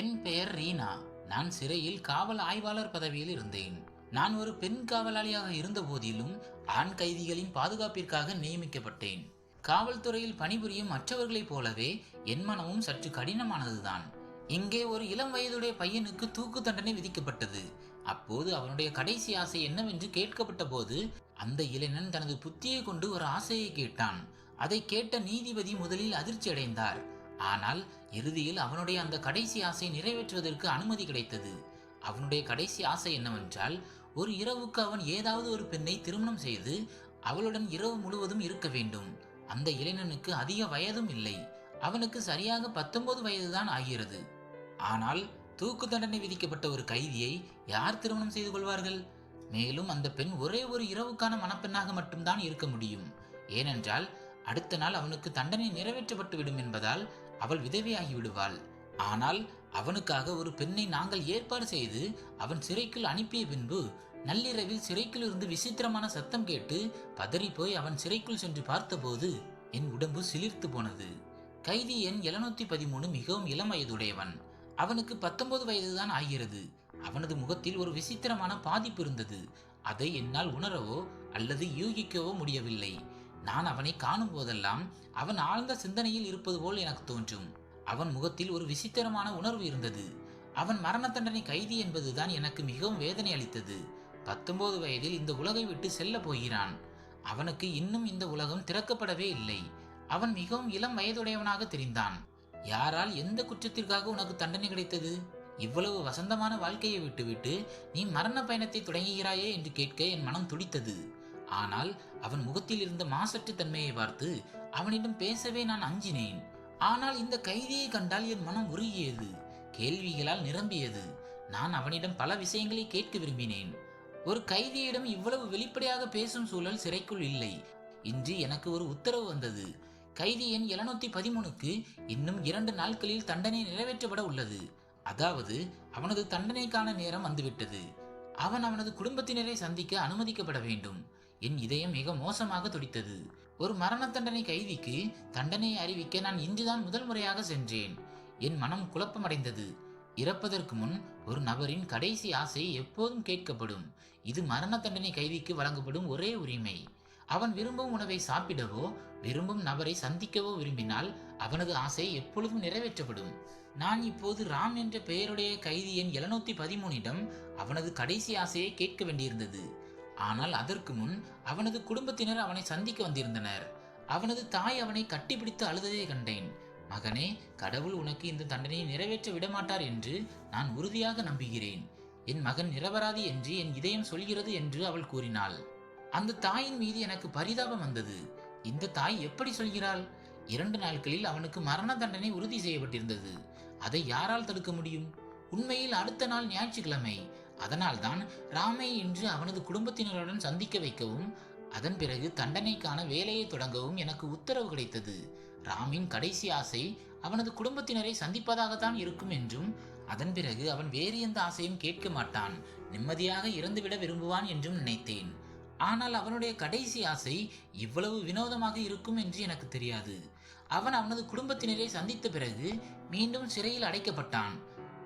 என் பெயர் ரீனா. நான் சிறையில் காவல் ஆய்வாளர் பதவியில் இருந்தேன். நான் ஒரு பெண் காவலாளியாக இருந்த போதிலும் ஆண் கைதிகளின் பாதுகாப்பிற்காக நியமிக்கப்பட்டேன். காவல்துறையில் பணிபுரியும் மற்றவர்களைப் போலவே என் மனமும் சற்று கடினமானதுதான். இங்கே ஒரு இளம் வயதுடைய பையனுக்கு தூக்கு தண்டனை விதிக்கப்பட்டது. அப்போது அவனுடைய கடைசி ஆசை என்னவென்று கேட்கப்பட்ட போது அந்த இளைஞன் தனது புத்தியை கொண்டு ஒரு ஆசையை கேட்டான். அதை கேட்ட நீதிபதி முதலில் அதிர்ச்சி அடைந்தார் ஆனால் இறுதியில் அவனுடைய அந்த கடைசி ஆசை நிறைவேற்றுவதற்கு அனுமதி கிடைத்தது. அவனுடைய கடைசி ஆசை என்னவென்றால் ஒரு இரவுக்கு அவன் ஏதாவது ஒரு பெண்ணை திருமணம் செய்து அவளுடன் இரவு முழுவதும் இருக்க வேண்டும். அந்த இளைஞனுக்கு அதிக வயதும் இல்லை. அவனுக்கு சரியாக பத்தொன்பது வயதுதான் ஆகிறது. ஆனால் தூக்கு தண்டனை விதிக்கப்பட்ட ஒரு கைதியை யார் திருமணம் செய்து கொள்வார்கள்? மேலும் அந்த பெண் ஒரே ஒரு இரவுக்கான மணப்பெண்ணாக மட்டும்தான் இருக்க முடியும். ஏனென்றால் அடுத்த நாள் அவனுக்கு தண்டனை நிறைவேற்றப்பட்டு விடும் என்பதால் அவள் விதவையாகி விடுவாள் ஆனால் அவனுக்காக ஒரு பெண்ணை நாங்கள் ஏற்பாடு செய்து அவன் சிறைக்குள் அனுப்பிய பின்பு நள்ளிரவில் சிறைக்குள் இருந்து விசித்திரமான சத்தம் கேட்டு பதறி போய் அவன் சிறைக்குள் சென்று பார்த்தபோது என் உடம்பு சிலிர்த்து போனது. கைதி எண் எழுநூத்தி பதிமூணு மிகவும் இளம் வயதுடையவன். அவனுக்கு பத்தொன்பது வயதுதான் ஆகிறது. அவனது முகத்தில் ஒரு விசித்திரமான பாதிப்பு இருந்தது. அதை என்னால் உணரவோ அல்லது யூகிக்கவோ முடியவில்லை. நான் அவனை காணும் போதெல்லாம் அவன் ஆழ்ந்த சிந்தனையில் இருப்பது போல் எனக்கு தோன்றும். அவன் முகத்தில் ஒரு விசித்திரமான உணர்வு இருந்தது. அவன் மரண தண்டனை கைதி என்பதுதான் எனக்கு மிகவும் வேதனை அளித்தது. பத்தொன்பது வயதில் இந்த உலகை விட்டு செல்ல போகிறான். அவனுக்கு இன்னும் இந்த உலகம் திறக்கப்படவே இல்லை. அவன் மிகவும் இளம் வயதுடையவனாக தெரிந்தான். யாரால் எந்த குற்றத்திற்காக உனக்கு தண்டனை கிடைத்தது? இவ்வளவு வசந்தமான வாழ்க்கையை விட்டுவிட்டு நீ மரண பயணத்தை தொடங்குகிறாயே என்று கேட்க என் மனம் துடித்தது. ஆனால் அவன் முகத்தில் இருந்த மாசற்று தன்மையை பார்த்து அவனிடம் பேசவே நான் அஞ்சினேன். ஆனால் இந்த கைதியை கண்டால் என் மனம் உருகியது கேள்விகளால் நிரம்பியது. நான் அவனிடம் பல விஷயங்களை கேட்க விரும்பினேன். ஒரு கைதியிடம் இவ்வளவு வெளிப்படையாக பேசும் சூழல் சிறைக்குள் இல்லை. இன்று எனக்கு ஒரு உத்தரவு வந்தது. கைதி எண் எழுநூத்தி பதிமூணுக்கு இன்னும் இரண்டு நாட்களில் தண்டனை நிறைவேற்றப்பட உள்ளது. அதாவது அவனது தண்டனைக்கான நேரம் வந்துவிட்டது. அவன் அவனது குடும்பத்தினரை சந்திக்க அனுமதிக்கப்பட வேண்டும். என் இதயம் மிக மோசமாக துடித்தது. ஒரு மரண தண்டனை கைதிக்கு தண்டனையை அறிவிக்க நான் இன்றுதான் முதல் முறையாக சென்றேன். என் மனம் குழப்பமடைந்தது. இறப்பதற்கு முன் ஒரு நபரின் கடைசி ஆசை எப்போதும் கேட்கப்படும். இது மரண தண்டனை கைதிக்கு வழங்கப்படும் ஒரே உரிமை. அவன் விரும்பும் உணவை சாப்பிடவோ விரும்பும் நபரை சந்திக்கவோ விரும்பினால் அவனது ஆசை எப்பொழுதும் நிறைவேற்றப்படும். நான் இப்போது ராம் என்ற பெயருடைய கைதி எண் எழுநூத்தி பதிமூனிடம் அவனது கடைசி ஆசையை கேட்க வேண்டியிருந்தது. ஆனால் அதற்கு முன் அவனது குடும்பத்தினர் அவனை சந்திக்க வந்திருந்தனர். அவனது தாய் அவனை கட்டிப்பிடித்து அழுததை கண்டேன். மகனே கடவுள் உனக்கு இந்த தண்டனையை நிறைவேற்ற விடமாட்டார் என்று நான் உறுதியாக நம்புகிறேன். என் மகன் நிரபராதி என்று என் இதயம் சொல்கிறது என்று அவள் கூறினாள். அந்த தாயின் மீது எனக்கு பரிதாபம் வந்தது. இந்த தாய் எப்படி சொல்கிறாள்? இரண்டு நாட்களில் அவனுக்கு மரண தண்டனை உறுதி செய்யப்பட்டிருந்தது. அதை யாரால் தடுக்க முடியும்? உண்மையில் அடுத்த நாள் ஞாயிற்றுக்கிழமை அதனால்தான் ராமை இன்று அவனது குடும்பத்தினருடன் சந்திக்க வைக்கவும் அதன் பிறகு தண்டனைக்கான வேலையை தொடங்கவும் எனக்கு உத்தரவு கிடைத்தது. ராமின் கடைசி ஆசை அவனது குடும்பத்தினரை சந்திப்பதாகத்தான் இருக்கும் என்றும் அதன் பிறகு அவன் வேறு எந்த ஆசையும் கேட்க மாட்டான். நிம்மதியாக இறந்துவிட விரும்புவான் என்றும் நினைத்தேன். ஆனால் அவனுடைய கடைசி ஆசை இவ்வளவு வினோதமாக இருக்கும் என்று எனக்கு தெரியாது. அவன் அவனது குடும்பத்தினரை சந்தித்த பிறகு மீண்டும் சிறையில் அடைக்கப்பட்டான்.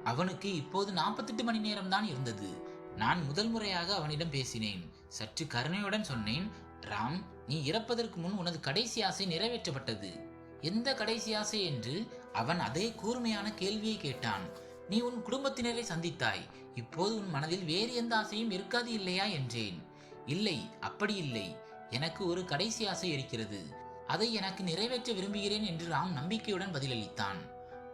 அவனுக்கு இப்போது நாற்பத்தெட்டு மணி நேரம் தான் இருந்தது. நான் முதல் முறையாக அவனிடம் பேசினேன். சற்று கருணையுடன் சொன்னேன் ராம் நீ இறப்பதற்கு முன் உனது கடைசி ஆசை நிறைவேற்றப்பட்டது. எந்த கடைசி ஆசை என்று? அவன் அதே கூர்மையான கேள்வியை கேட்டான். நீ உன் குடும்பத்தினரை சந்தித்தாய். இப்போது உன் மனதில் வேறு எந்த ஆசையும் இருக்காது இல்லையா? என்றேன். இல்லை அப்படி இல்லை. எனக்கு ஒரு கடைசி ஆசை இருக்கிறது. அதை எனக்கு நிறைவேற்ற விரும்புகிறேன் என்று ராம் நம்பிக்கையுடன் பதிலளித்தான்.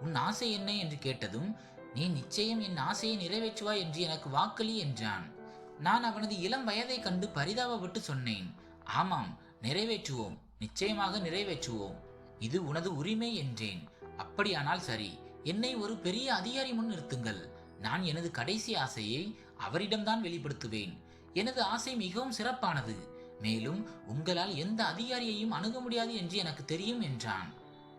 உன் ஆசை என்ன? என்று கேட்டதும் நீ நிச்சயம் என் ஆசையை நிறைவேற்றுவாய் என்று எனக்கு வாக்களி என்றான். நான் அவனது இளம் வயதை கண்டு பரிதாபப்பட்டு சொன்னேன். ஆமாம் நிறைவேற்றுவோம் நிச்சயமாக நிறைவேற்றுவோம். இது உனது உரிமை என்றேன். அப்படியானால் சரி என்னை ஒரு பெரிய அதிகாரி முன் நிறுத்துங்கள். நான் எனது கடைசி ஆசையை அவரிடம்தான் வெளிப்படுத்துவேன். எனது ஆசை மிகவும் சிறப்பானது. மேலும் உங்களால் எந்த அதிகாரியையும் அணுக முடியாது என்று எனக்கு தெரியும் என்றான்.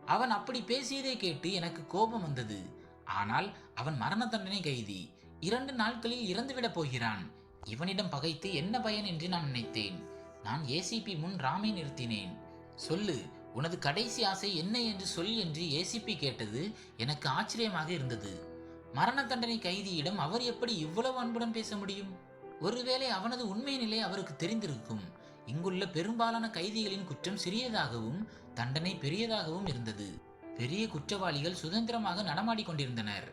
அவன் அப்படி பேசியதை கேட்டு எனக்கு கோபம் வந்தது. ஆனால் அவன் மரண தண்டனை கைதி. இரண்டு நாட்களில் இறந்துவிடப் போகிறான். இவனிடம் பகைத்து என்ன பயன் என்று நான் நினைத்தேன். நான் ஏசிபி முன் ராமை நிறுத்தினேன். சொல்லு உனது கடைசி ஆசை என்ன என்று சொல் என்று ஏசிபி கேட்டது எனக்கு ஆச்சரியமாக இருந்தது. மரண தண்டனை கைதியிடம் அவர் எப்படி இவ்வளவு அன்புடன் பேச முடியும்? ஒருவேளை அவனது உண்மை நிலை அவருக்கு தெரிந்திருக்கும். இங்குள்ள பெரும்பாலான கைதிகளின் குற்றம் சிறியதாகவும் தண்டனை பெரியதாகவும் இருந்தது. பெரிய குற்றவாளிகள் சுதந்திரமாக நடமாடி கொண்டிருந்தனர்.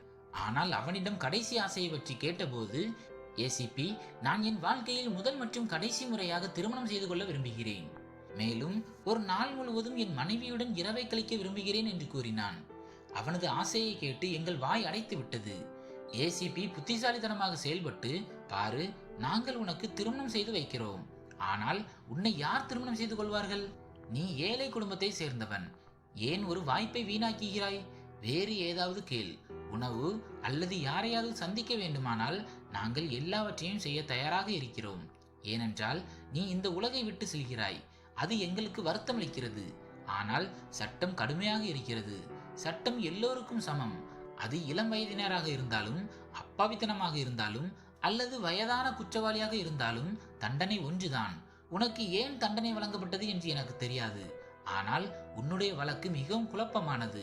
ஆனால் அவனிடம் கடைசி ஆசையை பற்றி கேட்டபோது ஏசிபி நான் என் வாழ்க்கையில் முதல் மற்றும் கடைசி முறையாக திருமணம் செய்து கொள்ள விரும்புகிறேன். மேலும் ஒரு நாள் முழுவதும் என் மனைவியுடன் இரவை கழிக்க விரும்புகிறேன் என்று கூறினான். அவனது ஆசையை கேட்டு எங்கள் வாய் அடைத்து விட்டது. ஏசிபி புத்திசாலித்தனமாக செயல்பட்டு பாரு நாங்கள் உனக்கு திருமணம் செய்து வைக்கிறோம். ஆனால் உன்னை யார் திருமணம் செய்து கொள்வார்கள்? நீ ஏழை குடும்பத்தை சேர்ந்தவன். ஏன் ஒரு வாய்ப்பை வீணாக்குகிறாய்? வேறு ஏதாவது கேள். உணவு அல்லது யாரையாவது சந்திக்க வேண்டுமானால் நாங்கள் எல்லாவற்றையும் செய்ய தயாராக இருக்கிறோம். ஏனென்றால் நீ இந்த உலகை விட்டு செல்கிறாய். அது எங்களுக்கு வருத்தமளிக்கிறது ஆனால் சட்டம் கடுமையாக இருக்கிறது. சட்டம் எல்லோருக்கும் சமம். அது இளம் வயதினராக இருந்தாலும் அப்பாவித்தனமாக இருந்தாலும் அல்லது வயதான குற்றவாளியாக இருந்தாலும் தண்டனை ஒன்றுதான். உனக்கு ஏன் தண்டனை வழங்கப்பட்டது என்று எனக்கு தெரியாது. ஆனால் உன்னுடைய வழக்கு மிகவும் குழப்பமானது.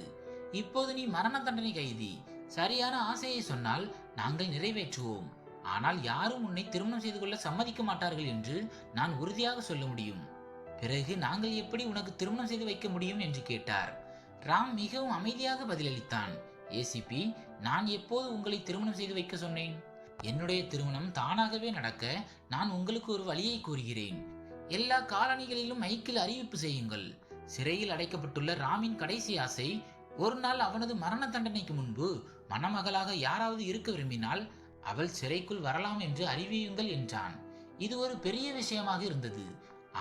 இப்போது நீ மரண தண்டனை கைதி. சரியான ஆசையை சொன்னால் நாங்கள் நிறைவேற்றுவோம். ஆனால் யாரும் உன்னை திருமணம் செய்து கொள்ள சம்மதிக்க மாட்டார்கள் என்று நான் உறுதியாக சொல்ல முடியும். பிறகு நாங்கள் எப்படி உனக்கு திருமணம் செய்து வைக்க முடியும் என்று கேட்டார். ராம் மிகவும் அமைதியாக பதிலளித்தான். ஏசிபி நான் எப்போது உங்களை திருமணம் செய்து வைக்க சொன்னேன்? என்னுடைய திருமணம் தானாகவே நடக்க நான் உங்களுக்கு ஒரு வழியை கூறுகிறேன். எல்லா காலனிகளிலும் மைக்கில் அறிவிப்பு செய்யுங்கள். சிறையில் அடைக்கப்பட்டுள்ள ராமின் கடைசி ஆசை ஒரு நாள் அவனது மரண தண்டனைக்கு முன்பு மணமகளாக யாராவது இருக்க விரும்பினால் அவள் சிறைக்குள் வரலாம் என்று அறிவியுங்கள் என்றான். இது ஒரு பெரிய விஷயமாக இருந்தது.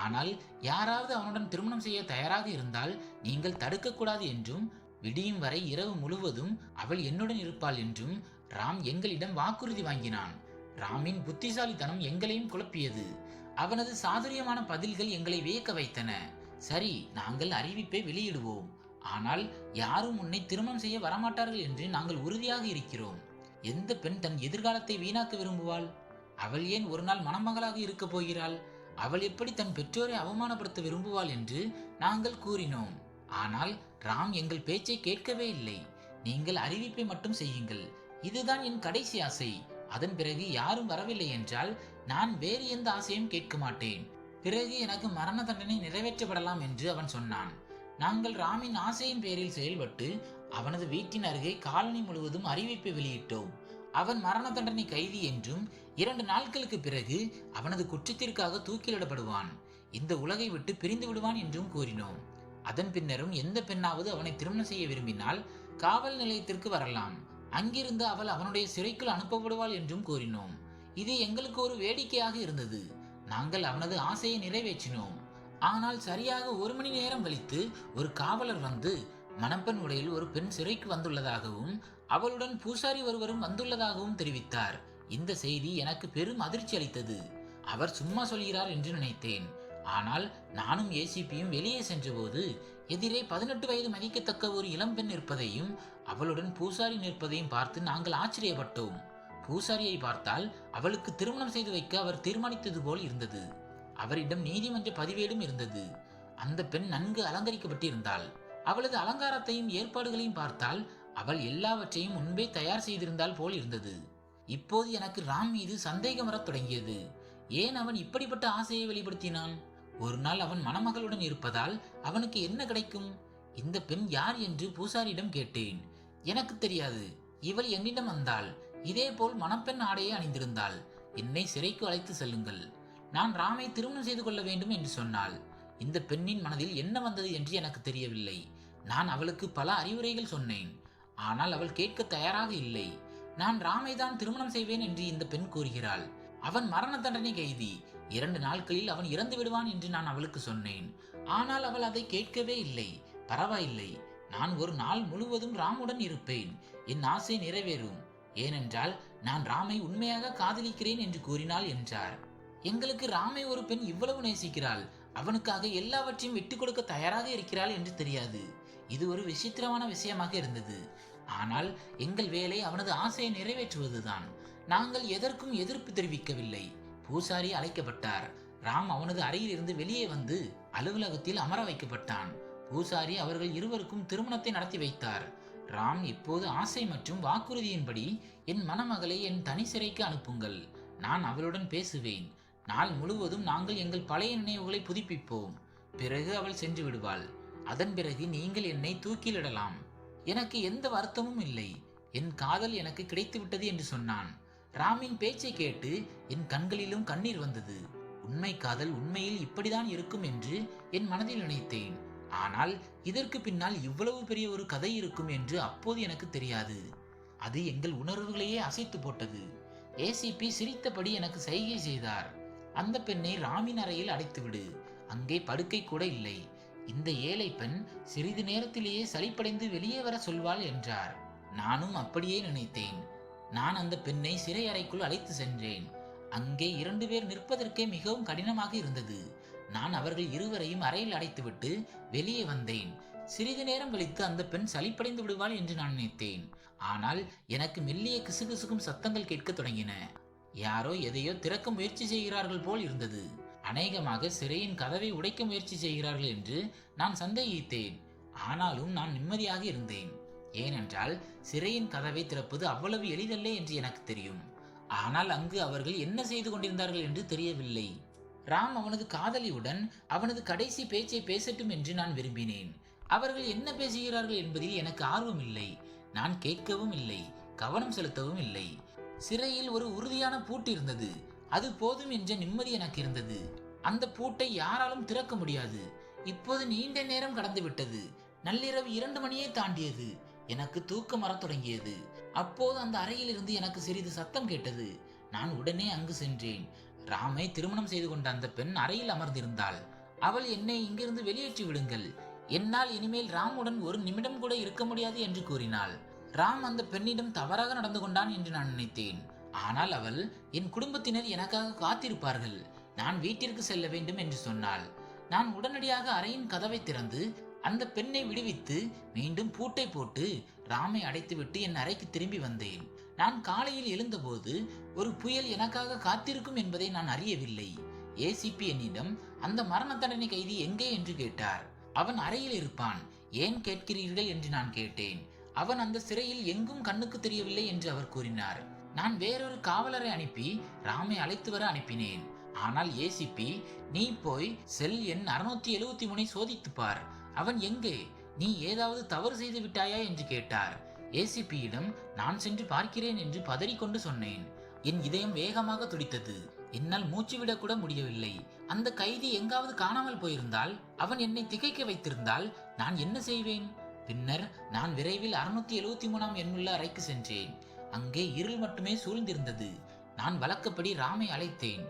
ஆனால் யாராவது அவனுடன் திருமணம் செய்ய தயாராக இருந்தால் நீங்கள் தடுக்கக்கூடாது என்றும் விடியும் வரை இரவு முழுவதும் அவள் என்னுடன் இருப்பாள் என்றும் ராம் எங்களிடம் வாக்குறுதி வாங்கினான். ராமின் புத்திசாலித்தனம் எங்களையும் குழப்பியது. அவனது சாதுரியமான பதில்கள் எங்களை வியக்க வைத்தன. சரி நாங்கள் அறிவிப்பை வெளியிடுவோம். ஆனால் யாரும் உன்னை திருமணம் செய்ய வரமாட்டார்கள் என்று நாங்கள் உறுதியாக இருக்கிறோம். எந்த பெண் தன் எதிர்காலத்தை வீணாக்க விரும்புவாள்? அவள் ஏன் ஒரு நாள் மணமகளாக இருக்கப் போகிறாள்? அவள் எப்படி தன் பெற்றோரை அவமானப்படுத்த விரும்புவாள் என்று நாங்கள் கூறினோம். ஆனால் ராம் எங்கள் பேச்சை கேட்கவே இல்லை. நீங்கள் அறிவிப்பை மட்டும் செய்யுங்கள். இதுதான் என் கடைசி ஆசை. அதன் பிறகு யாரும் வரவில்லை என்றால் நான் வேறு எந்த ஆசையும் கேட்க மாட்டேன். பிறகு எனக்கு மரண தண்டனை நிறைவேற்றப்படலாம் என்று அவன் சொன்னான். நாங்கள் ராமின் ஆசையின் பேரில் செயல்பட்டு அவனது வீட்டின் அருகே காலனி முழுவதும் அறிவிப்பை வெளியிட்டோம். அவன் மரண தண்டனை கைதி என்றும் இரண்டு நாட்களுக்கு பிறகு அவனது குற்றத்திற்காக தூக்கிலிடப்படுவான். இந்த உலகை விட்டு பிரிந்து விடுவான் என்றும் கூறினோம். அதன் பின்னரும் எந்த பெண்ணாவது அவனை திருமணம் செய்ய விரும்பினால் காவல் நிலையத்திற்கு வரலாம். அங்கிருந்து அவள் அவனுடைய சிறைக்குள் அனுப்பப்படுவாள் என்றும் கூறினோம். இது எங்களுக்கு ஒரு வேடிக்கையாக இருந்தது. நாங்கள் அவனது ஆசையை நிறைவேற்றினோம். ஆனால் சரியாக ஒரு மணி நேரம் கழித்து ஒரு காவலர் வந்து மணப்பெண் உடையில் ஒரு பெண் சிறைக்கு வந்துள்ளதாகவும் அவளுடன் பூசாரி ஒருவரும் வந்துள்ளதாகவும் தெரிவித்தார். இந்த செய்தி எனக்கு பெரும் அதிர்ச்சி அளித்தது. அவர் சும்மா சொல்கிறார் என்று நினைத்தேன். ஆனால் நானும் ஏசிபியும் வெளியே சென்றபோது எதிரே பதினெட்டு வயது மதிக்கத்தக்க ஒரு இளம்பெண் நிற்பதையும் அவளுடன் பூசாரி நிற்பதையும் பார்த்து நாங்கள் ஆச்சரியப்பட்டோம். பூசாரியை பார்த்தால் அவளுக்கு திருமணம் செய்து வைக்க அவர் தீர்மானித்தது போல் இருந்தது. அவரிடம் நீதிமன்ற பதிவேடும் இருந்தது. அந்த பெண் நன்கு அலங்கரிக்கப்பட்டிருந்தாள். அவளது அலங்காரத்தையும் ஏற்பாடுகளையும் பார்த்தால் அவள் எல்லாவற்றையும் முன்பே தயார் செய்திருந்தால் போல் இருந்தது. இப்போது எனக்கு ராம் மீது சந்தேகம் வரத் தொடங்கியது. ஏன் அவன் இப்படிப்பட்ட ஆசையை வெளிப்படுத்தினான்? ஒரு நாள் அவன் மணமகளுடன் இருப்பதால் அவனுக்கு என்ன கிடைக்கும்? இந்த பெண் யார் என்று பூசாரியிடம் கேட்டேன். எனக்கு தெரியாது. இவள் என்னிடம் வந்தாள். இதேபோல் மணப்பெண் ஆடையை அணிந்திருந்தாள். என்னை சிறைக்கு அழைத்து செல்லுங்கள். நான் ராமை திருமணம் செய்து கொள்ள வேண்டும் என்று சொன்னாள். இந்த பெண்ணின் மனதில் என்ன வந்தது என்று எனக்கு தெரியவில்லை. நான் அவளுக்கு பல அறிவுரைகள் சொன்னேன். ஆனால் அவள் கேட்க தயாராக இல்லை. நான் ராமை தான் திருமணம் செய்வேன் என்று இந்த பெண் கூறுகிறாள். அவன் மரண தண்டனை கைதி. இரண்டு நாட்களில் அவன் இறந்து விடுவான் என்று நான் அவளுக்கு சொன்னேன். ஆனால் அவள் அதை கேட்கவே இல்லை. பரவாயில்லை. நான் ஒரு நாள் முழுவதும் ராமுடன் இருப்பேன். என் ஆசை நிறைவேறும். ஏனென்றால் நான் ராமை உண்மையாக காதலிக்கிறேன் என்று கூறினாள் என்றார். எங்களுக்கு ராமை ஒரு பெண் இவ்வளவு நேசிக்கிறாள் அவனுக்காக எல்லாவற்றையும் விட்டுக் கொடுக்க தயாராக இருக்கிறாள் என்று தெரியாது. இது ஒரு விசித்திரமான விஷயமாக இருந்தது. ஆனால் எங்கள் வேலை அவனது ஆசையை நிறைவேற்றுவதுதான். நாங்கள் எதற்கும் எதிர்ப்பு தெரிவிக்கவில்லை. பூசாரி அழைக்கப்பட்டார். ராம் அவனது அறையில் இருந்து வெளியே வந்து அலுவலகத்தில் அமர வைக்கப்பட்டான். பூசாரி அவர்கள் இருவருக்கும் திருமணத்தை நடத்தி வைத்தார். ராம் இப்போது ஆசை மற்றும் வாக்குறுதியின்படி என் மணமகளை என் தனி சிறைக்கு அனுப்புங்கள். நான் அவளுடன் பேசுவேன். நாள் முழுவதும் நாங்கள் எங்கள் பழைய நினைவுகளை புதுப்பிப்போம். பிறகு அவள் சென்று விடுவாள். அதன் பிறகு நீங்கள் என்னை தூக்கிலிடலாம். எனக்கு எந்த வருத்தமும் இல்லை. என் காதல் எனக்கு கிடைத்துவிட்டது என்று சொன்னான். ராமின் பேச்சை கேட்டு என் கண்களிலும் கண்ணீர் வந்தது. உண்மை காதல் உண்மையில் இப்படிதான் இருக்கும் என்று என் மனதில் நினைத்தேன். ஆனால் இதற்கு பின்னால் இவ்வளவு பெரிய ஒரு கதை இருக்கும் என்று அப்போது எனக்கு தெரியாது. அது எங்கள் உணர்வுகளையே அசைத்து போட்டது. ஏசிபி சிரித்தபடி எனக்கு சைகை செய்தார். அந்த பெண்ணை ராமின் அறையில் அடைத்துவிடு. அங்கே படுக்கை கூட இல்லை. இந்த ஏழை பெண் சிறிது நேரத்திலேயே சளிப்படைந்து வெளியே வர சொல்வாள் என்றார். நானும் அப்படியே நினைத்தேன். நான் அந்த பெண்ணை சிறை அறைக்குள் அழைத்து சென்றேன். அங்கே இரண்டு பேர் நிற்பதற்கே மிகவும் கடினமாக இருந்தது. நான் அவர்கள் இருவரையும் அறையில் அடைத்துவிட்டு வெளியே வந்தேன். சிறிது நேரம் கழித்து அந்த பெண் சளிப்படைந்து விடுவாள் என்று நான் நினைத்தேன். ஆனால் எனக்கு மெல்லிய கிசுகிசுக்கும் சத்தங்கள் கேட்கத் தொடங்கின. யாரோ எதையோ திறக்க முயற்சி செய்கிறார்கள் போல் இருந்தது. அநேகமாக சிறையின் கதவை உடைக்க முயற்சி செய்கிறார்கள் என்று நான் சந்தேகித்தேன். ஆனாலும் நான் நிம்மதியாக இருந்தேன். ஏனென்றால் சிறையின் கதவை திறப்பது அவ்வளவு எளிதல்ல என்று எனக்கு தெரியும். ஆனால் அங்கு அவர்கள் என்ன செய்து கொண்டிருந்தார்கள் என்று தெரியவில்லை. ராம் அவனது காதலியுடன் அவனது கடைசி பேச்சை பேசட்டும் என்று நான் விரும்பினேன். அவர்கள் என்ன பேசுகிறார்கள் என்பதில் எனக்கு ஆர்வம் இல்லை. நான் கேட்கவும் இல்லை கவனம் செலுத்தவும் இல்லை. சிறையில் ஒரு உறுதியான பூட்டு இருந்தது. அது போதும் என்ற நிம்மதி எனக்கு இருந்தது. அந்த பூட்டை யாராலும் திறக்க முடியாது. இப்போது நீண்ட நேரம் கடந்து விட்டது. நள்ளிரவு இரண்டு மணியே தாண்டியது. எனக்கு தூக்கம் வரத் தொடங்கியது. அப்போது அந்த அறையில் இருந்து எனக்கு சிறிது சத்தம் கேட்டது. நான் உடனே அங்கு சென்றேன். ராமை திருமணம் செய்து கொண்ட அந்த பெண் அறையில் அமர்ந்திருந்தாள். அவள் என்னை இங்கிருந்து வெளியேற்றி விடுங்கள். என்னால் இனிமேல் ராமுடன் ஒரு நிமிடம் கூட இருக்க முடியாது என்று கூறினாள். ராம் அந்த பெண்ணிடம் தவறாக நடந்து கொண்டான் என்று நான் நினைத்தேன். ஆனால் அவள் என் குடும்பத்தினர் எனக்காக காத்திருப்பார்கள். நான் வீட்டிற்கு செல்ல வேண்டும் என்று சொன்னாள். நான் உடனடியாக அறையின் கதவை திறந்து அந்த பெண்ணை விடுவித்து மீண்டும் பூட்டை போட்டு ராமை அடைத்துவிட்டு என் அறைக்கு திரும்பி வந்தேன். நான் காலையில் எழுந்தபோது ஒரு புயல் எனக்காக காத்திருக்கும் என்பதை நான் அறியவில்லை. ஏசிபி என்னிடம் அந்த மரண தண்டனை கைதி எங்கே? என்று கேட்டார். அவன் அறையில் இருப்பான். ஏன் கேட்கிறீர்கள்? என்று நான் கேட்டேன். அவன் அந்த சிறையில் எங்கும் கண்ணுக்கு தெரியவில்லை என்று அவர் கூறினார். நான் வேறொரு காவலரை அனுப்பி ராமை அழைத்து வர அனுப்பினேன். ஆனால் ஏசிபி நீ போய் செல் எண் அறுநூத்தி எழுபத்தி மூணை சோதித்து பார். அவன் எங்கே? நீ ஏதாவது தவறு செய்து விட்டாயா? என்று கேட்டார். ஏசிபியிடம் நான் சென்று பார்க்கிறேன் என்று பதறிக்கொண்டு சொன்னேன். என் இதயம் வேகமாக துடித்தது. என்னால் மூச்சுவிட கூட முடியவில்லை. அந்த கைதி எங்காவது காணாமல் போயிருந்தால் அவன் என்னை திகைக்க வைத்திருந்தால் நான் என்ன செய்வேன்? பின்னர் நான் விரைவில் அறுநூத்தி எழுவத்தி மூணாம் எண்ணுள்ள அறைக்கு சென்றேன். அங்கே இருள் மட்டுமே சூழ்ந்திருந்தது. நான் வழக்கப்படி ராமை அழைத்தேன்.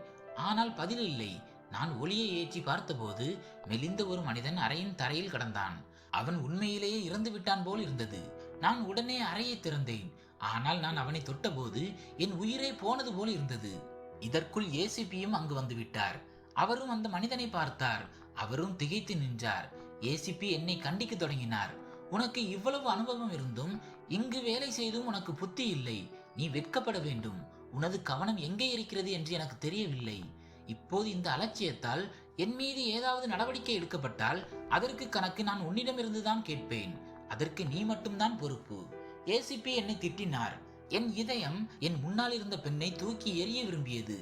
ஆனால் பதில் இல்லை. நான் ஒளியை ஏற்றி பார்த்தபோது மெலிந்த ஒரு மனிதன் அறையின் தரையில் கடந்தான். அவன் உண்மையிலேயே இறந்து விட்டான் போல் இருந்தது. நான் உடனே அறையை திறந்தேன். ஆனால் நான் அவனை தொட்டபோது என் உயிரே போனது போல் இருந்தது. இதற்குள் ஏசிபியும் அங்கு வந்துவிட்டார் அவரும் அந்த மனிதனை பார்த்தார். அவரும் திகைத்து நின்றார். ஏசிபி என்னை கண்டிக்க தொடங்கினார். உனக்கு இவ்வளவு அனுபவம் இருந்தும் இங்கு வேலை செய்தும் உனக்கு புத்தி இல்லை. நீ வெட்கப்பட வேண்டும். உனது கவனம் எங்கே இருக்கிறது என்று எனக்கு தெரியவில்லை. இப்போது இந்த அலட்சியத்தால் என் மீது ஏதாவது நடவடிக்கை எடுக்கப்பட்டால் அதற்கு கணக்கு நான் உன்னிடமிருந்து தான் கேட்பேன். அதற்கு நீ மட்டும்தான் பொறுப்பு. ஏசிபி என்னை திட்டினார். என் இதயம் என் முன்னால் இருந்த பெண்ணை தூக்கி எறிய விரும்பியது.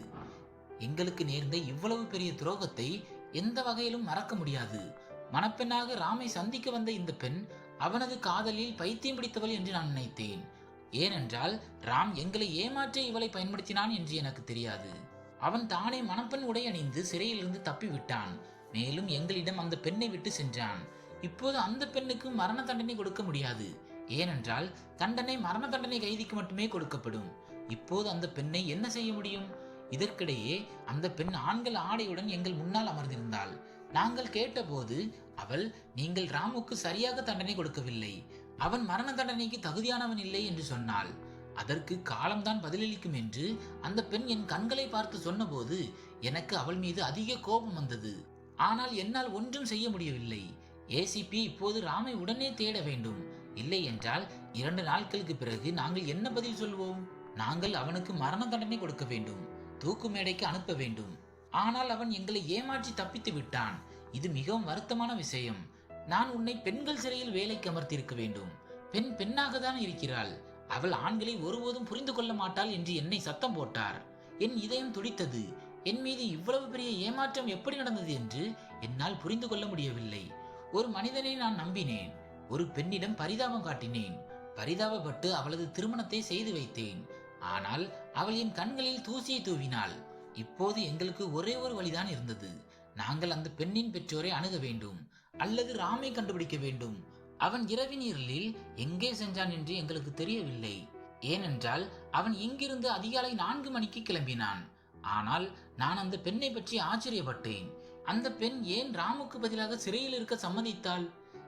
எங்களுக்கு நேர்ந்த இவ்வளவு பெரிய துரோகத்தை எந்த வகையிலும் மறக்க முடியாது. மணப்பெண்ணாக ராமை சந்திக்க வந்த இந்த பெண் அவனது காதலில் பைத்தியம் பிடித்தவள் என்று நான் நினைத்தேன். ஏனென்றால் ராம் எங்களை ஏமாற்ற இவளை பயன்படுத்தினான் என்று எனக்கு தெரியாது. அவன் தானே மணப்பெண் உடை அணிந்து சிறையிலிருந்து தப்பி விட்டான் மேலும் எங்களிடம் அந்த பெண்ணை விட்டு சென்றான். இப்போது அந்த பெண்ணுக்கு மரண தண்டனை கொடுக்க முடியாது. ஏனென்றால் தண்டனை மரண தண்டனை கைதிக்கு மட்டுமே கொடுக்கப்படும். இப்போது அந்த பெண்ணை என்ன செய்ய முடியும்? இதற்கிடையே அந்த பெண் ஆண்கள் ஆடையுடன் எங்கள் முன்னால் அமர்ந்திருந்தாள். நாங்கள் கேட்டபோது அவள் நீங்கள் ராமுக்கு சரியாக தண்டனை கொடுக்கவில்லை. அவன் மரண தண்டனைக்கு தகுதியானவன் இல்லை என்று சொன்னாள். அதற்கு காலம்தான் பதிலளிக்கும் என்று அந்த பெண் என் கண்களை பார்த்து சொன்னபோது எனக்கு அவள் மீது அதிக கோபம் வந்தது. ஆனால் என்னால் ஒன்றும் செய்ய முடியவில்லை. ஏசிபி இப்போது ராமை உடனே தேட வேண்டும். இல்லை என்றால் இரண்டு நாட்களுக்கு பிறகு நாங்கள் என்ன பதில் சொல்வோம்? நாங்கள் அவனுக்கு மரண தண்டனை கொடுக்க வேண்டும் தூக்கு மேடைக்கு அனுப்ப வேண்டும். ஆனால் அவன் எங்களை ஏமாற்றி தப்பித்து விட்டான். இது மிகவும் வருத்தமான விஷயம். நான் உன்னை பெண்கள் சிறையில் வேலைக்கு அமர்த்தியிருக்க வேண்டும். பெண் பெண்ணாக தான் இருக்கிறாள். அவள் ஆண்களை ஒருபோதும் புரிந்து கொள்ள மாட்டாள் என்று என்னை சத்தம் போட்டார். என் இதயம் துடித்தது. என் மீது இவ்வளவு பெரிய ஏமாற்றம் எப்படி நடந்தது என்று என்னால் புரிந்து கொள்ள முடியவில்லை. ஒரு மனிதனை நான் நம்பினேன். ஒரு பெண்ணிடம் பரிதாபம் காட்டினேன். பரிதாபப்பட்டு அவளது திருமணத்தை செய்து வைத்தேன். ஆனால் அவள் என் கண்களில் தூசியை தூவினாள். இப்போது எங்களுக்கு ஒரே ஒரு வழிதான் இருந்தது. நாங்கள் அந்த பெண்ணின் பெற்றோரை அணுக வேண்டும். அல்லது ராமை கண்டுபிடிக்க வேண்டும். அவன் இரவின் இருளில் எங்கே சென்றான் என்று எங்களுக்கு தெரியவில்லை. ஏனென்றால் அவன் இங்கிருந்து அதிகாலை நான்கு மணிக்கு கிளம்பினான். ஆனால் நான் அந்த பெண்ணை பற்றி ஆச்சரியப்பட்டேன். அந்த பெண் ஏன் ராமுக்கு பதிலாக சிறையில் இருக்க சம்மதித்தாள்?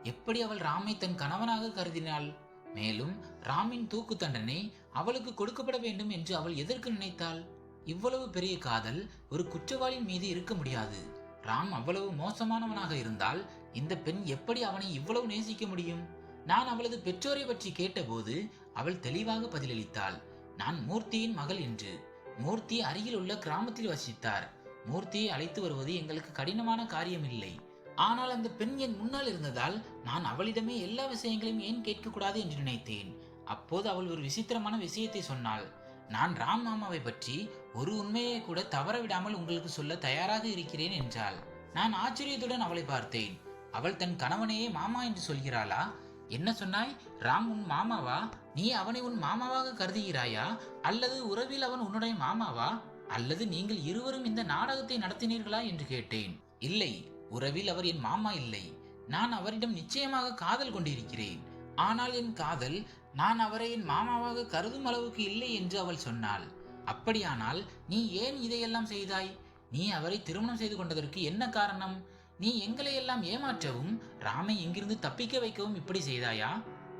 எப்படி அவள் ராமை தன் கணவனாக கருதினாள்? மேலும் ராமின் தூக்கு தண்டனை அவளுக்கு கொடுக்கப்பட வேண்டும் என்று அவள் எதற்கு நினைத்தாள்? இவ்வளவு பெரிய காதல் ஒரு குற்றவாளியின் மீது இருக்க முடியாது. ராம் அவ்வளவு மோசமானவனாக இருந்தால் இந்த பெண் எப்படி அவனை இவ்வளவு நேசிக்க முடியும்? நான் அவளது பெற்றோரை பற்றி கேட்டபோது அவள் தெளிவாக பதிலளித்தாள். நான் மூர்த்தியின் மகள் என்று. மூர்த்தி அருகில் உள்ள கிராமத்தில் வசித்தார். மூர்த்தியை அழைத்து வருவது எங்களுக்கு கடினமான காரியமில்லை. ஆனால் அந்த பெண் என் முன்னால் இருந்ததால் நான் அவளிடமே எல்லா விஷயங்களையும் ஏன் கேட்கக்கூடாது என்று நினைத்தேன். அப்போது அவள் ஒரு விசித்திரமான விஷயத்தை சொன்னாள். நான் ராம் மாமாவை பற்றி ஒரு உண்மையை கூட தவற விடாமல் உங்களுக்கு சொல்ல தயாராக இருக்கிறேன் என்றாள். நான் ஆச்சரியத்துடன் அவளை பார்த்தேன். அவள் தன் கணவனையே மாமா என்று சொல்கிறாளா? என்ன சொன்னாய்? ராம் உன் மாமாவா? நீ அவனை உன் மாமாவாக கருதுகிறாயா? அல்லது உறவில் அவன் உன்னுடைய மாமாவா? அல்லது நீங்கள் இருவரும் இந்த நாடகத்தை நடத்தினீர்களா? என்று கேட்டேன். இல்லை. உறவில் அவர் என் மாமா இல்லை. நான் அவரிடம் நிச்சயமாக காதல் கொண்டிருக்கிறேன். ஆனால் என் காதல் நான் அவரை என் மாமாவாக கருதும் அளவுக்கு இல்லை என்று அவள் சொன்னாள். அப்படியானால் நீ ஏன் இதையெல்லாம் செய்தாய்? நீ அவரை திருமணம் செய்து கொண்டதற்கு என்ன காரணம்? நீ எங்களை எல்லாம் ஏமாற்றவும் ராமை எங்கிருந்து தப்பிக்க வைக்கவும் இப்படி செய்தாயா?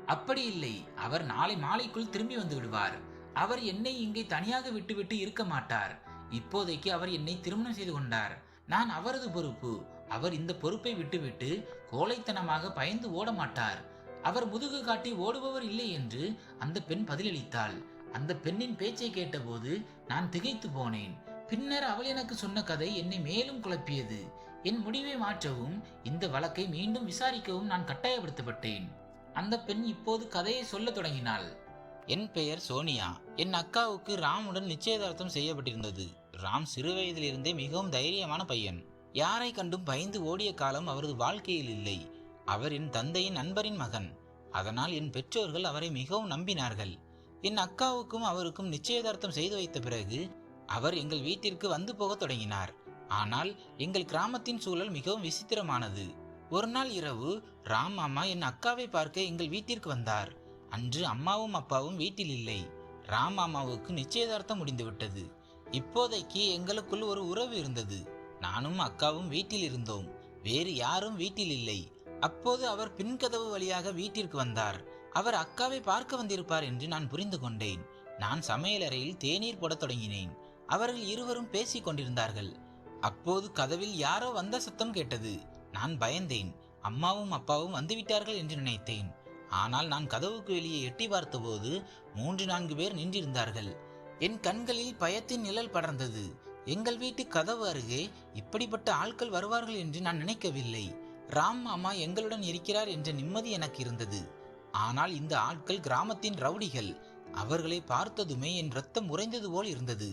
அப்படி இல்லை. அவர் நாளை மாலைக்குள் திரும்பி வந்து விடுவார். அவர் என்னை இங்கே தனியாக விட்டுவிட்டு இருக்க மாட்டார். இப்போதைக்கு அவர் என்னை திருமணம் செய்து கொண்டார். நான் அவரது பொறுப்பு. அவர் இந்த பொறுப்பை விட்டுவிட்டு கோழைத்தனமாக பயந்து ஓட மாட்டார் அவர் முதுகு காட்டி ஓடுபவர் இல்லை என்று அந்த பெண் பதிலளித்தாள். அந்த பெண்ணின் பேச்சை கேட்டபோது நான் திகைத்து போனேன். பின்னர் அவள் எனக்கு சொன்ன கதை என்னை மேலும் குழப்பியது. என் முடிவை மாற்றவும் இந்த வழக்கை மீண்டும் விசாரிக்கவும் நான் கட்டாயப்படுத்தப்பட்டேன். அந்த பெண் இப்போது கதையை சொல்லத் தொடங்கினாள். என் பெயர் சோனியா. என் அக்காவுக்கு ராமுடன் நிச்சயதார்த்தம் செய்யப்பட்டிருந்தது. ராம் சிறுவயதிலிருந்தே மிகவும் தைரியமான பையன். யாரை கண்டும் பயந்து ஓடிய காலம் அவரது வாழ்க்கையில் இல்லை. அவரின் தந்தையின் நண்பரின் மகன். அதனால் என் பெற்றோர்கள் அவரை மிகவும் நம்பினார்கள். என் அக்காவுக்கும் அவருக்கும் நிச்சயதார்த்தம் செய்து வைத்த பிறகு அவர் எங்கள் வீட்டிற்கு வந்து போகத் தொடங்கினார். ஆனால் எங்கள் கிராமத்தின் சூழல் மிகவும் விசித்திரமானது. ஒரு நாள் இரவு ராம் மாமா என் அக்காவை பார்க்க எங்கள் வீட்டிற்கு வந்தார். அன்று அம்மாவும் அப்பாவும் வீட்டில் இல்லை. ராம் மாமாவுக்கு நிச்சயதார்த்தம் முடிந்துவிட்டது. இப்போதைக்கு எங்களுக்குள் ஒரு உறவு இருந்தது. நானும் அக்காவும் வீட்டில் இருந்தோம். வேறு யாரும் வீட்டில் இல்லை. அப்போது அவர் பின்கதவு வழியாக வீட்டிற்கு வந்தார். அவர் அக்காவை பார்க்க வந்திருப்பார் என்று நான் புரிந்து கொண்டேன். நான் சமையலறையில் தேநீர் போடத் தொடங்கினேன். அவர்கள் இருவரும் பேசிக் கொண்டிருந்தார்கள். அப்போது கதவில் யாரோ வந்த சத்தம் கேட்டது. நான் பயந்தேன். அம்மாவும் அப்பாவும் வந்துவிட்டார்கள் என்று நினைத்தேன். ஆனால் நான் கதவுக்கு வெளியே எட்டி பார்த்தபோது மூன்று நான்கு பேர் நின்றிருந்தார்கள். என் கண்களில் பயத்தின் நிழல் படர்ந்தது. எங்கள் வீட்டு கதவு அருகே இப்படிப்பட்ட ஆட்கள் வருவார்கள் என்று நான் நினைக்கவில்லை. ராம் மாமா எங்களுடன் இருக்கிறார் என்ற நிம்மதி எனக்கு இருந்தது. ஆனால் இந்த ஆட்கள் கிராமத்தின் ரவுடிகள். அவர்களை பார்த்ததுமே என் ரத்தம் உறைந்தது போல் இருந்தது.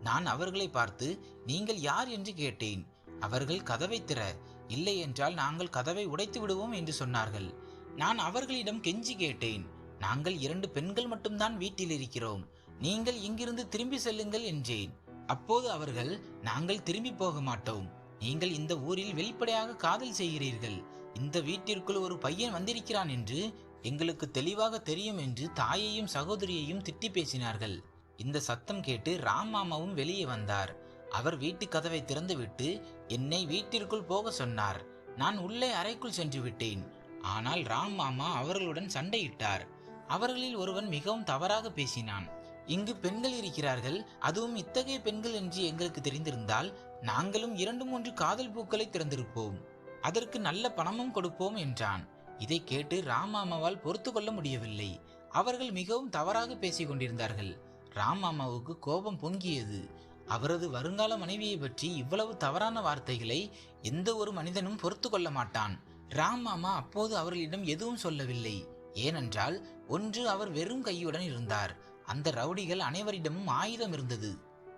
நான் அவர்களை பார்த்து நீங்கள் யார் என்று கேட்டேன். அவர்கள் கதவை திற. இல்லை என்றால் நாங்கள் கதவை உடைத்து விடுவோம் என்று சொன்னார்கள். நான் அவர்களிடம் கெஞ்சி கேட்டேன். நாங்கள் இரண்டு பெண்கள் மட்டும்தான் வீட்டில் இருக்கிறோம். நீங்கள் இங்கிருந்து திரும்பி செல்லுங்கள் என்றேன். அப்போது அவர்கள் நாங்கள் திரும்பி போக மாட்டோம் நீங்கள் இந்த ஊரில் வெளிப்படையாக காதல் செய்கிறீர்கள். இந்த வீட்டிற்குள் ஒரு பையன் வந்திருக்கிறான் என்று எங்களுக்கு தெளிவாக தெரியும் என்று தாயையும் சகோதரியையும் திட்டி பேசினார்கள். இந்த சத்தம் கேட்டு ராம் மாமாவும் வெளியே வந்தார். அவர் வீட்டு கதவை திறந்துவிட்டு என்னை வீட்டிற்குள் போக சொன்னார். நான் உள்ளே அறைக்குள் சென்று விட்டேன். ஆனால் ராம் மாமா அவர்களுடன் சண்டையிட்டார். அவர்களில் ஒருவன் மிகவும் தவறாக பேசினான். இங்கு பெண்கள் இருக்கிறார்கள். அதுவும் இத்தகைய பெண்கள் என்று எங்களுக்கு தெரிந்திருந்தால் நாங்களும் இரண்டு மூன்று காதல் பூக்களை திறந்திருப்போம். அதற்கு நல்ல பணமும் கொடுப்போம் என்றான். இதை கேட்டு ராமாமாவால் பொறுத்து கொள்ள முடியவில்லை. அவர்கள் மிகவும் தவறாக பேசிக் கொண்டிருந்தார்கள். ராமாமாவுக்கு கோபம் பொங்கியது. அவரது வருங்கால மனைவியை பற்றி இவ்வளவு தவறான வார்த்தைகளை எந்த ஒரு மனிதனும் பொறுத்து கொள்ள மாட்டான். ராம் மாமா அப்போது அவர்களிடம் எதுவும் சொல்லவில்லை. ஏனென்றால் ஒன்று அவர் வெறும் கையுடன் இருந்தார். அந்த ரவுடிகள் அனைவரிடமும் ஆயுதம் இருந்தது.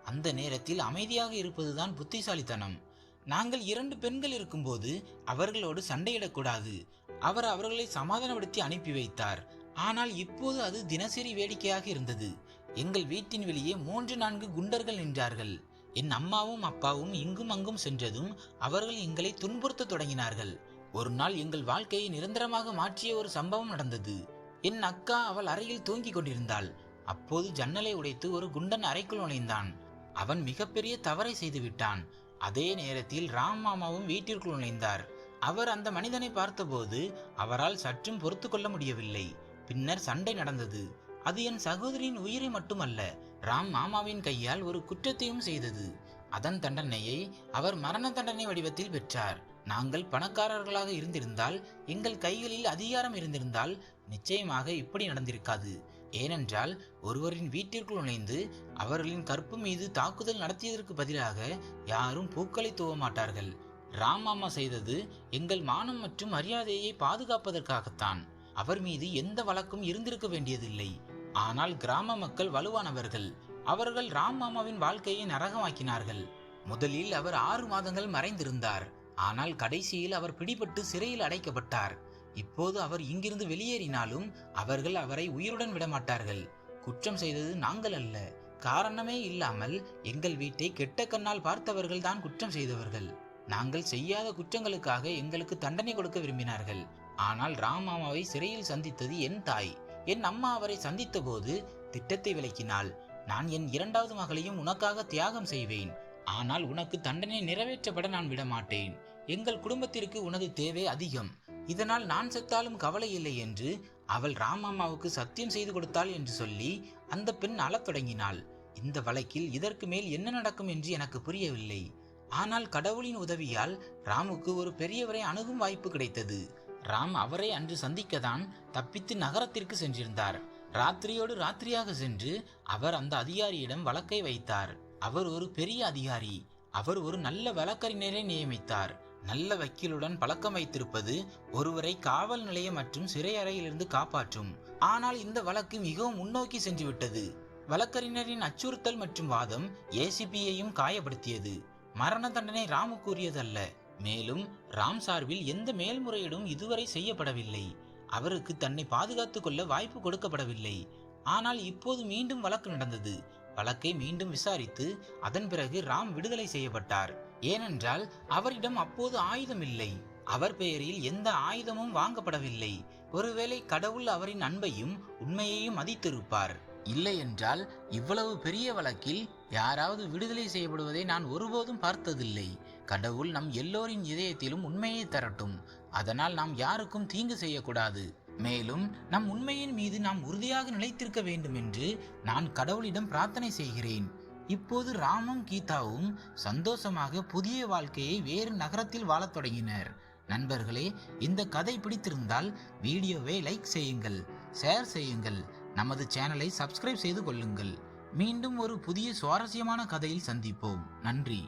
அந்த நேரத்தில் அமைதியாக இருப்பதுதான் புத்திசாலித்தனம். நாங்கள் இரண்டு பெண்கள் இருக்கும்போது அவர்களோடு சண்டையிடக்கூடாது. அவர் அவர்களை சமாதானப்படுத்தி அனுப்பி வைத்தார். ஆனால் இப்போது அது தினசரி வேடிக்கையாக இருந்தது. எங்கள் வீட்டின் வெளியே மூன்று நான்கு குண்டர்கள் நின்றார்கள். என் அம்மாவும் அப்பாவும் இங்கும் அங்கும் சென்றதும் அவர்கள் எங்களை துன்புறுத்த தொடங்கினார்கள். ஒரு நாள் எங்கள் வாழ்க்கையை நிரந்தரமாக மாற்றிய ஒரு சம்பவம் நடந்தது. என் அக்கா அவள் அறையில் தூங்கிக் கொண்டிருந்தாள். அப்போது ஜன்னலை உடைத்து ஒரு குண்டன் அறைக்குள் நுழைந்தான். அவன் மிகப்பெரிய தவறை செய்துவிட்டான். அதே நேரத்தில் ராம் மாமாவும் வீட்டிற்குள் நுழைந்தார். அவர் அந்த மனிதனை பார்த்தபோது அவரால் சற்றும் பொறுத்து கொள்ள முடியவில்லை. பின்னர் சண்டை நடந்தது. அது என் சகோதரியின் உயிரை மட்டுமல்ல ராம் மாமாவின் கையால் ஒரு குற்றத்தையும் செய்தது. அதன் தண்டனையை அவர் மரண தண்டனை வடிவத்தில் பெற்றார். நாங்கள் பணக்காரர்களாக இருந்திருந்தால் எங்கள் கைகளில் அதிகாரம் இருந்திருந்தால் நிச்சயமாக இப்படி நடந்திருக்காது. ஏனென்றால் ஒருவரின் வீட்டிற்குள் நுழைந்து அவர்களின் கற்பு மீது தாக்குதல் நடத்தியதற்கு பதிலாக யாரும் பூக்களை தூவ மாட்டார்கள். ராம் மாமா செய்தது எங்கள் மானம் மற்றும் மரியாதையை பாதுகாப்பதற்காகத்தான். அவர் மீது எந்த வழக்கும் இருந்திருக்க வேண்டியதில்லை. ஆனால் கிராம மக்கள் வலுவானவர்கள். அவர்கள் ராம் மாமாவின் வாழ்க்கையை நரகமாக்கினார்கள். முதலில் அவர் ஆறு மாதங்கள் மறைந்திருந்தார். ஆனால் கடைசியில் அவர் பிடிபட்டு சிறையில் அடைக்கப்பட்டார். இப்போது அவர் இங்கிருந்து வெளியேறினாலும் அவர்கள் அவரை உயிருடன் விடமாட்டார்கள். குற்றம் செய்தது நாங்கள் அல்ல. காரணமே இல்லாமல் எங்கள் வீட்டை கெட்ட கண்ணால் பார்த்தவர்கள் தான் குற்றம் செய்தவர்கள். நாங்கள் செய்யாத குற்றங்களுக்காக எங்களுக்கு தண்டனை கொடுக்க விரும்பினார்கள். ஆனால் ராமாமாவை சிறையில் சந்தித்தது என் தாய். என் அம்மா அவரை சந்தித்த போது திட்டத்தை விளக்கினாள். நான் என் இரண்டாவது மகளையும் உனக்காக தியாகம் செய்வேன். ஆனால் உனக்கு தண்டனை நிறைவேற்றப்பட நான் விடமாட்டேன். எங்கள் குடும்பத்திற்கு உனது தேவை அதிகம். இதனால் நான் செத்தாலும் கவலை இல்லை என்று அவள் ராமம்மாவுக்கு சத்தியம் செய்து கொடுத்தாள் என்று சொல்லி அந்த பெண் அழத் தொடங்கினாள். இந்த வழக்கில் இதற்கு மேல் என்ன நடக்கும் என்று எனக்கு புரியவில்லை. ஆனால் கடவுளின் உதவியால் ராமுக்கு ஒரு பெரியவரை அணுகும் வாய்ப்பு கிடைத்தது. ராம் அவரை அன்று சந்திக்கதான் தப்பித்து நகரத்திற்கு சென்றிருந்தார். ராத்திரியோடு ராத்திரியாக சென்று அவர் அந்த அதிகாரியிடம் வழக்கை வைத்தார். அவர் ஒரு பெரிய அதிகாரி. அவர் ஒரு நல்ல வழக்கறிஞரை நியமித்தார். நல்ல வக்கீலுடன் பழக்கம் வைத்திருப்பது ஒருவரை காவல் நிலையம் மற்றும் சிறையறையிலிருந்து காப்பாற்றும். ஆனால் இந்த வழக்கு மிகவும் முன்னோக்கி சென்றுவிட்டது. வழக்கறிஞரின் அச்சுறுத்தல் மற்றும் வாதம் ஏசிபியையும் காயப்படுத்தியது. மரண தண்டனை ராமு கூறியதல்ல. மேலும் ராம் சார்பில் எந்த மேல்முறையீடும் இதுவரை செய்யப்படவில்லை. அவருக்கு தன்னை பாதுகாத்துக் கொள்ள வாய்ப்பு கொடுக்கப்படவில்லை. ஆனால் இப்போது மீண்டும் வழக்கு நடந்தது. வழக்கை மீண்டும் விசாரித்து அதன் பிறகு ராம் விடுதலை செய்யப்பட்டார். ஏனென்றால் அவரிடம் அப்போது ஆயுதம் இல்லை அவர் பெயரில் எந்த ஆயுதமும் வாங்கப்படவில்லை. ஒருவேளை கடவுள் அவரின் அன்பையும் உண்மையையும் மதித்திருப்பார். இல்லை என்றால் இவ்வளவு பெரிய வழக்கில் யாராவது விடுதலை செய்யப்படுவதை நான் ஒருபோதும் பார்த்ததில்லை. கடவுள் நம் எல்லோரின் இதயத்திலும் உண்மையை தரட்டும். அதனால் நாம் யாருக்கும் தீங்கு செய்யக்கூடாது. மேலும் நம் உண்மையின் மீது நாம் உறுதியாக நிலைத்திருக்க வேண்டும் என்று நான் கடவுளிடம் பிரார்த்தனை செய்கிறேன். இப்போது ராமும் கீதாவும் சந்தோஷமாக புதிய வாழ்க்கையை வேறு நகரத்தில் வாழத் தொடங்கினர். நண்பர்களே இந்த கதை பிடித்திருந்தால் வீடியோவை லைக் செய்யுங்கள் ஷேர் செய்யுங்கள் நமது சேனலை சப்ஸ்கிரைப் செய்து கொள்ளுங்கள். மீண்டும் ஒரு புதிய சுவாரஸ்யமான கதையில் சந்திப்போம். நன்றி.